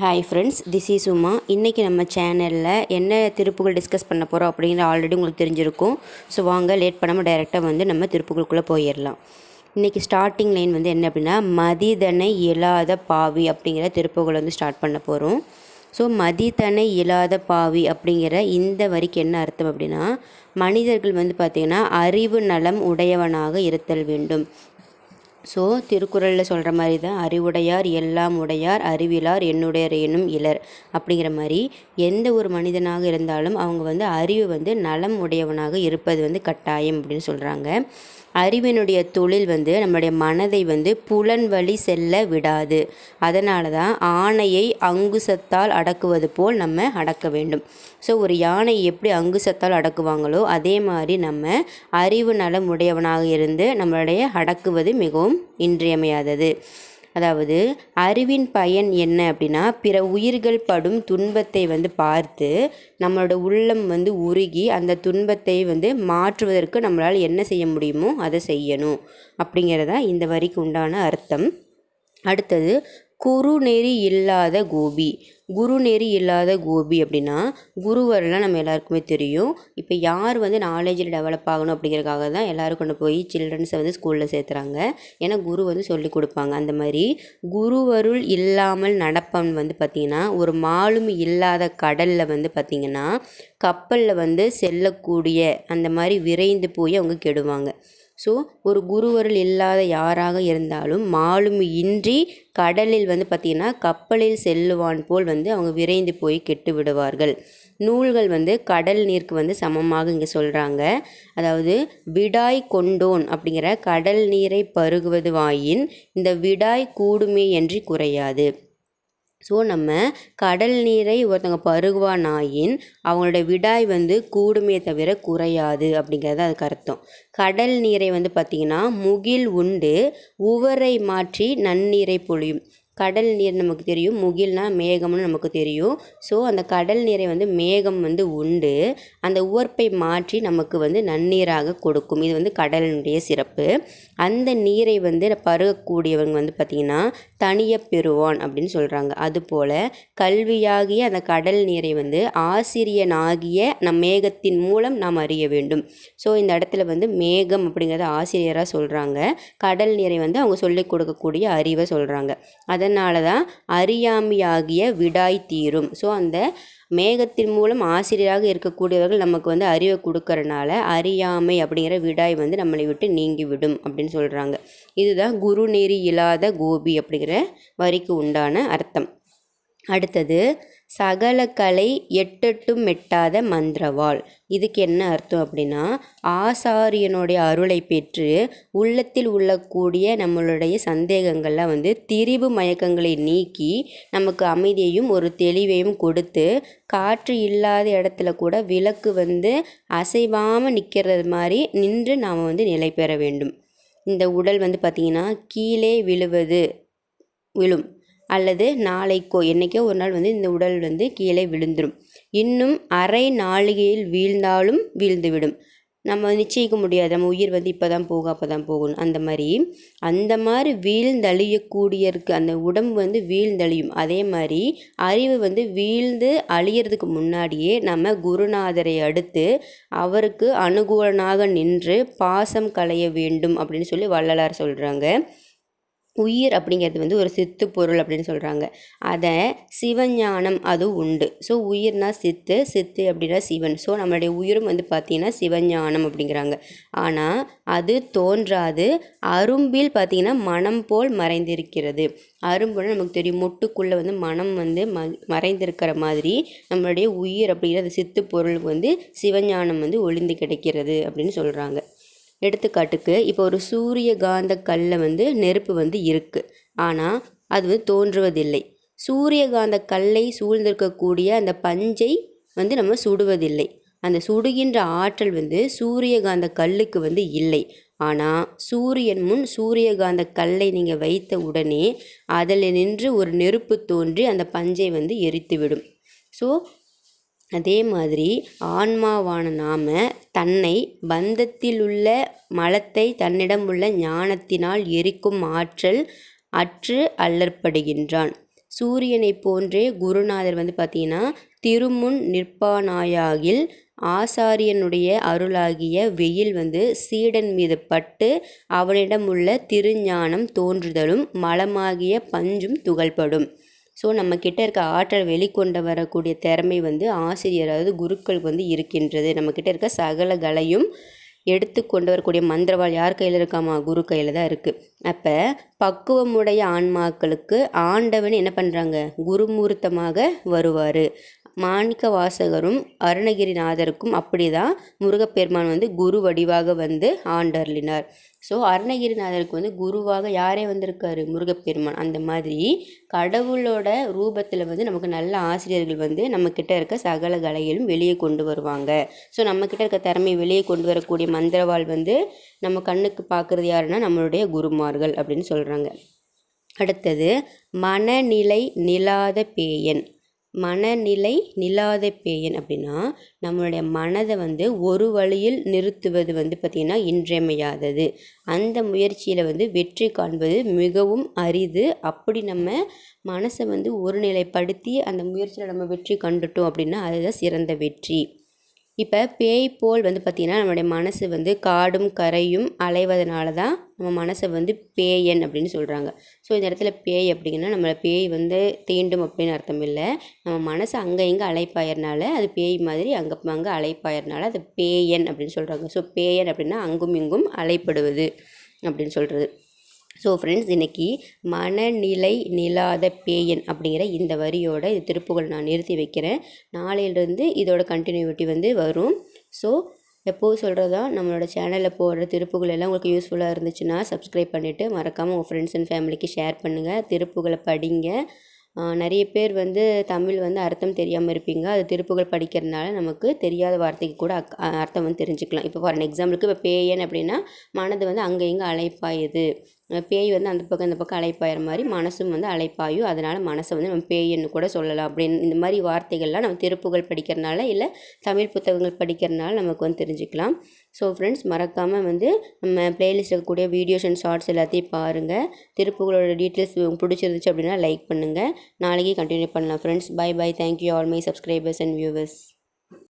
Hi friends this is Uma இன்றைக்கி நம்ம சேனலில் என்ன திருப்புகள் டிஸ்கஸ் பண்ண போகிறோம் அப்படிங்கிற ஆல்ரெடி உங்களுக்கு தெரிஞ்சிருக்கும். ஸோ வாங்க லேட் பண்ணாமல் டைரெக்டாக வந்து நம்ம திருப்புகளுக்குள்ளே போயிடலாம். இன்றைக்கி ஸ்டார்டிங் லைன் வந்து என்ன அப்படின்னா மதிதனை இயலாத பாவி அப்படிங்கிற திருப்புகள் வந்து ஸ்டார்ட் பண்ண போகிறோம் ஸோ மதித்தனை இயலாத பாவி அப்படிங்கிற இந்த வரிக்கு என்ன அர்த்தம் அப்படின்னா மனிதர்கள் வந்து பார்த்திங்கன்னா அறிவு நலம் உடையவனாக இருத்தல் வேண்டும். ஸோ திருக்குறளில் சொல்கிற மாதிரி தான் அறிவுடையார் எல்லாம் உடையார் அறிவிலார் என்னுடையர் எனும் இலர். அப்படிங்கிற மாதிரி எந்த ஒரு மனிதனாக இருந்தாலும் அவங்க வந்து அறிவு வந்து நலம் உடையவனாக இருப்பது வந்து கட்டாயம் அப்படின்னு சொல்கிறாங்க அறிவினுடைய தொழில் வந்து நம்மளுடைய மனதை வந்து புலன் வழி செல்ல விடாது. அதனால தான் ஆணையை அங்குசத்தால் அடக்குவது போல் நம்ம அடக்க வேண்டும். ஸோ ஒரு யானை எப்படி அங்குசத்தால் அடக்குவாங்களோ அதே மாதிரி நம்ம அறிவு நலம் உடையவனாக இருந்து நம்மளுடைய அடக்குவது மிகவும் இன்றியமையாதது. அதாவது அறிவின் பயன் என்ன அப்படின்னா பிற உயிர்கள் படும் துன்பத்தை வந்து பார்த்து நம்மளோட உள்ளம் வந்து உருகி அந்த துன்பத்தை வந்து மாற்றுவதற்கு நம்மளால் என்ன செய்ய முடியுமோ அதை செய்யணும். அப்படிங்கிறதா இந்த வரிக்கு உண்டான அர்த்தம். அடுத்தது குறுநெறி இல்லாத கோபி. குருநெறி இல்லாத கோபி அப்படின்னா குருவரெலாம் நம்ம எல்லாருக்குமே தெரியும். இப்போ யார் வந்து நாலேஜில் டெவலப் ஆகணும் அப்படிங்கிறதுக்காக தான் எல்லோரும் கொண்டு போய் சில்ட்ரன்ஸை வந்து ஸ்கூலில் சேர்த்துறாங்க. ஏன்னா குரு வந்து சொல்லி கொடுப்பாங்க. அந்த மாதிரி குருவருள் இல்லாமல் நடப்பவன் வந்து பார்த்திங்கன்னா ஒரு மாலும் இல்லாத கடலில் வந்து பார்த்திங்கன்னா கப்பலில் வந்து செல்லக்கூடிய அந்த மாதிரி விரைந்து போய் அவங்க கெடுவாங்க. ஸோ ஒரு குருவருள் இல்லாத யாராக இருந்தாலும் மாலும் இன்றி கடலில் வந்து பார்த்திங்கன்னா கப்பலில் செல்லுவான் போல் வந்து அவங்க விரைந்து போய் கெட்டு விடுவார்கள். நூல்கள் வந்து கடல் நீருக்கு வந்து சமமாக இங்கே சொல்கிறாங்க அதாவது விடாய் கொண்டோன் அப்படிங்கிற கடல் நீரை பருகுவது வாயின் இந்த விடாய் கூடுமே என்று குறையாது. ஸோ நம்ம கடல் நீரை ஒருத்தவங்க பருகுவானாயின் அவங்களோட விடாய் வந்து கூடுமே தவிர குறையாது அப்படிங்கிறது அதுக்கு அர்த்தம். கடல் நீரை வந்து பார்த்திங்கன்னா முகில் உண்டு உவரை மாற்றி நன்னீரை பொழியும். கடல் நீர் நமக்கு தெரியும் முகில்னால் மேகம்னு நமக்கு தெரியும். ஸோ அந்த கடல் நீரை வந்து மேகம் வந்து உண்டு. அந்த உவர்ப்பை மாற்றி நமக்கு வந்து நன்னீராக கொடுக்கும். இது வந்து கடலினுடைய சிறப்பு. அந்த நீரை வந்து பருகக்கூடியவங்க வந்து பார்த்திங்கன்னா தனிய பெறுவான் அப்படின்னு சொல்கிறாங்க அதுபோல் கல்வியாகிய அந்த கடல் நீரை வந்து ஆசிரியனாகிய நம் மேகத்தின் மூலம் நாம் அறிய வேண்டும். ஸோ இந்த இடத்துல வந்து மேகம் அப்படிங்கிறத ஆசிரியராக சொல்கிறாங்க கடல் நீரை வந்து அவங்க சொல்லிக் கொடுக்கக்கூடிய அறிவை சொல்கிறாங்க அதை அதனால தான் அறியாமையாகிய விடாய் தீரும். ஸோ அந்த மேகத்தின் மூலம் ஆசிரியராக இருக்கக்கூடியவர்கள் நமக்கு வந்து அறிவை கொடுக்கறனால அறியாமை அப்படிங்கிற விடாய் வந்து நம்மளை விட்டு நீங்கிவிடும் அப்படின்னு சொல்கிறாங்க இதுதான் குரு நெறி இல்லாத கோபி அப்படிங்கிற வரிக்கு உண்டான அர்த்தம். அடுத்தது சகல கலை எட்டெட்டும் எட்டாத மந்திரவாள். இதுக்கு என்ன அர்த்தம் அப்படின்னா ஆசாரியனுடைய அருளை பெற்று உள்ளத்தில் உள்ளக்கூடிய நம்மளுடைய சந்தேகங்கள்லாம் வந்து திரிவு மயக்கங்களை நீக்கி நமக்கு அமைதியையும் ஒரு தெளிவையும் கொடுத்து காற்று இல்லாத இடத்துல கூட விளக்கு வந்து அசைவாமல் நிற்கிறது மாதிரி நின்று நாம் வந்து நிலை பெற வேண்டும். இந்த உடல் வந்து பார்த்திங்கன்னா கீழே விழுவது விழும். அல்லது நாளைக்கோ என்றைக்கோ ஒரு நாள் வந்து இந்த உடல் வந்து கீழே விழுந்துடும் இன்னும் அரை நாளிகையில் வீழ்ந்தாலும் வீழ்ந்துவிடும். நம்ம நிச்சயிக்க முடியாது. நம்ம உயிர் வந்து இப்போ தான் போகும் அப்போ தான் போகணும் அந்த மாதிரி அந்த மாதிரி வீழ்ந்தழியக்கூடிய இருக்கு அந்த உடம்பு வந்து வீழ்ந்தழியும். அதே மாதிரி அறிவு வந்து வீழ்ந்து அழியறதுக்கு முன்னாடியே நம்ம குருநாதரை அடுத்து அவருக்கு அனுகூலனாக நின்று பாசம் களைய வேண்டும் அப்படின்னு சொல்லி வள்ளலார் சொல்கிறாங்க உயிர் அப்படிங்கிறது வந்து ஒரு சித்து பொருள் அப்படின்னு சொல்கிறாங்க அதை சிவஞானம் அது உண்டு. ஸோ உயிர்னா சித்து சித்து அப்படின்னா சிவன். ஸோ நம்மளுடைய உயிரும் வந்து பார்த்திங்கன்னா சிவஞானம் அப்படிங்கிறாங்க. ஆனால் அது தோன்றாது. அரும்பில் பார்த்திங்கன்னா மனம் போல் மறைந்திருக்கிறது. அரும்புனா நமக்கு தெரியும் மொட்டுக்குள்ளே வந்து மனம் வந்து ம மறைந்திருக்கிற மாதிரி நம்மளுடைய உயிர் அப்படிங்கிற அந்த சித்து பொருள் வந்து சிவஞானம் வந்து ஒளிந்து கிடைக்கிறது அப்படின்னு சொல்கிறாங்க எடுத்துக்காட்டுக்கு இப்போ ஒரு சூரிய காந்த கல்லில் வந்து நெருப்பு வந்து இருக்குது ஆனால் அது வந்து தோன்றுவதில்லை. சூரியகாந்த கல்லை சூழ்ந்திருக்கக்கூடிய அந்த பஞ்சை வந்து நம்ம சுடுவதில்லை. அந்த சுடுகின்ற ஆற்றல் வந்து சூரியகாந்த கல்லுக்கு வந்து இல்லை. ஆனால் சூரியன் முன் சூரியகாந்த கல்லை நீங்கள் வைத்த உடனே அதில் நின்று ஒரு நெருப்பு தோன்றி அந்த பஞ்சை வந்து எரித்துவிடும். ஸோ அதே மாதிரி ஆன்மாவான நாம் தன்னை பந்தத்திலுள்ள மலத்தை தன்னிடம் உள்ள ஞானத்தினால் எரிக்கும் ஆற்றல் அற்று அல்லற்படுகின்றான். சூரியனைப் போன்றே குருநாதர் வந்து பார்த்திங்கன்னா திருமுன் நிற்பானாயாகில் ஆசாரியனுடைய அருளாகிய வெயில் வந்து சீடன் மீது பட்டு அவனிடம் உள்ள திருஞானம் தோன்றுதலும் மலமாகிய பஞ்சும் துகள்படும். ஸோ நம்மக்கிட்ட இருக்க ஆற்றல் வெளிக்கொண்டு வரக்கூடிய திறமை வந்து ஆசிரியர் அதாவது குருக்களுக்கு வந்து இருக்கின்றது. நம்மக்கிட்ட இருக்க சகல கலையும் எடுத்து கொண்டு வரக்கூடிய மந்திரவாள் யார் கையில் இருக்காமா? குரு கையில் தான் இருக்குது அப்போ பக்குவமுடைய ஆன்மாக்களுக்கு ஆண்டவன் என்ன பண்ணுறாங்க குருமூர்த்தமாக வருவார். மாணிக்க வாசகரும் அருணகிரிநாதருக்கும் அப்படிதான் முருகப்பெருமான் வந்து குரு வடிவாக வந்து ஆண்டர்லினார் ஸோ அருணகிரிநாதருக்கு வந்து குருவாக யாரே வந்திருக்காரு? முருகப்பெருமான். அந்த மாதிரி கடவுளோட ரூபத்தில் வந்து நமக்கு நல்ல ஆசிரியர்கள் வந்து நம்மக்கிட்ட இருக்க சகல கலைகளும் வெளியே கொண்டு வருவாங்க. ஸோ நம்மக்கிட்ட இருக்க திறமை வெளியே கொண்டு வரக்கூடிய மந்திரவாள் வந்து நம்ம கண்ணுக்கு பார்க்குறது யாருன்னா நம்மளுடைய குருமார்கள் அப்படின்னு சொல்கிறாங்க அடுத்தது மனநிலை நிலாத பேயன். மனநிலை நிலாத பேயன் அப்படின்னா நம்மளுடைய மனதை வந்து ஒரு வழியில் நிறுத்துவது வந்து பார்த்திங்கன்னா இன்றியமையாதது. அந்த முயற்சியில் வந்து வெற்றி காண்பது மிகவும் அரிது. அப்படி நம்ம மனசை வந்து ஒருநிலைப்படுத்தி அந்த முயற்சியில் நம்ம வெற்றி கண்டுட்டோம் அப்படின்னா அதுதான் சிறந்த வெற்றி. இப்போ பேய் போல் வந்து பார்த்திங்கன்னா நம்மளுடைய மனசு வந்து காடும் கரையும் அலைவதனால தான் நம்ம மனசை வந்து பேயன் அப்படின்னு சொல்கிறாங்க ஸோ இந்த இடத்துல பேய் அப்படிங்கன்னா நம்மளை பேய் வந்து தீண்டும் அப்படின்னு அர்த்தம் இல்லை. நம்ம மனசு அங்கே இங்கே அலைப்பாயறனால அது பேய் மாதிரி அங்கே அங்கே அலைப்பாயறனால அது பேயன் அப்படின்னு சொல்கிறாங்க ஸோ பேயன் அப்படின்னா அங்கும் இங்கும் அலைப்படுவது அப்படின்னு சொல்கிறது ஸோ ஃப்ரெண்ட்ஸ் இன்றைக்கி மனநிலை நிலாத பேயன் அப்படிங்கிற இந்த வரியோட இது திருப்புகள் நான் நிறுத்தி வைக்கிறேன். நாளையிலிருந்து இதோட கண்டினியூட்டி வந்து வரும். ஸோ எப்போது சொல்கிறதா நம்மளோட சேனலில் போடுற திருப்புகள் எல்லாம் உங்களுக்கு யூஸ்ஃபுல்லாக இருந்துச்சுன்னா சப்ஸ்கிரைப் பண்ணிவிட்டு மறக்காமல் உங்கள் ஃப்ரெண்ட்ஸ் அண்ட் ஃபேமிலிக்கு ஷேர் பண்ணுங்கள் திருப்புகளை படிங்க. நிறைய பேர் வந்து தமிழ் வந்து அர்த்தம் தெரியாமல் இருப்பீங்க. அது திருப்புகள் படிக்கிறதுனால நமக்கு தெரியாத வார்த்தைக்கு கூட அக் அர்த்தம் வந்து தெரிஞ்சுக்கலாம். இப்போ ஃபார் எக்ஸாம்பிளுக்கு இப்போ பேயன் அப்படின்னா மனது வந்து அங்கே இங்கே அழைப்பாயுது பேய் வந்து அந்த பக்கம் இந்த பக்கம் அலைப்பாயிற மாதிரி மனசும் வந்து அலைப்பாயும் அதனால் மனசை வந்து நம்ம பேய்ன்னு கூட சொல்லலாம். அப்படின்னு இந்த மாதிரி வார்த்தைகள்லாம் நம்ம திருப்புகள் படிக்கிறனால இல்லை தமிழ் புத்தகங்கள் படிக்கிறனால நமக்கு வந்து தெரிஞ்சுக்கலாம். ஸோ ஃப்ரெண்ட்ஸ் மறக்காமல் வந்து நம்ம பிளேலிஸ்ட் இருக்கக்கூடிய வீடியோஸ் அண்ட் ஷார்ட்ஸ் எல்லாத்தையும் பாருங்கள் திருப்புகளோட டீட்டெயில்ஸ் பிடிச்சிருந்துச்சு அப்படின்னா லைக் பண்ணுங்கள் நாளைக்கு கண்டினியூ பண்ணலாம். Friends bye bye thank you all my subscribers and viewers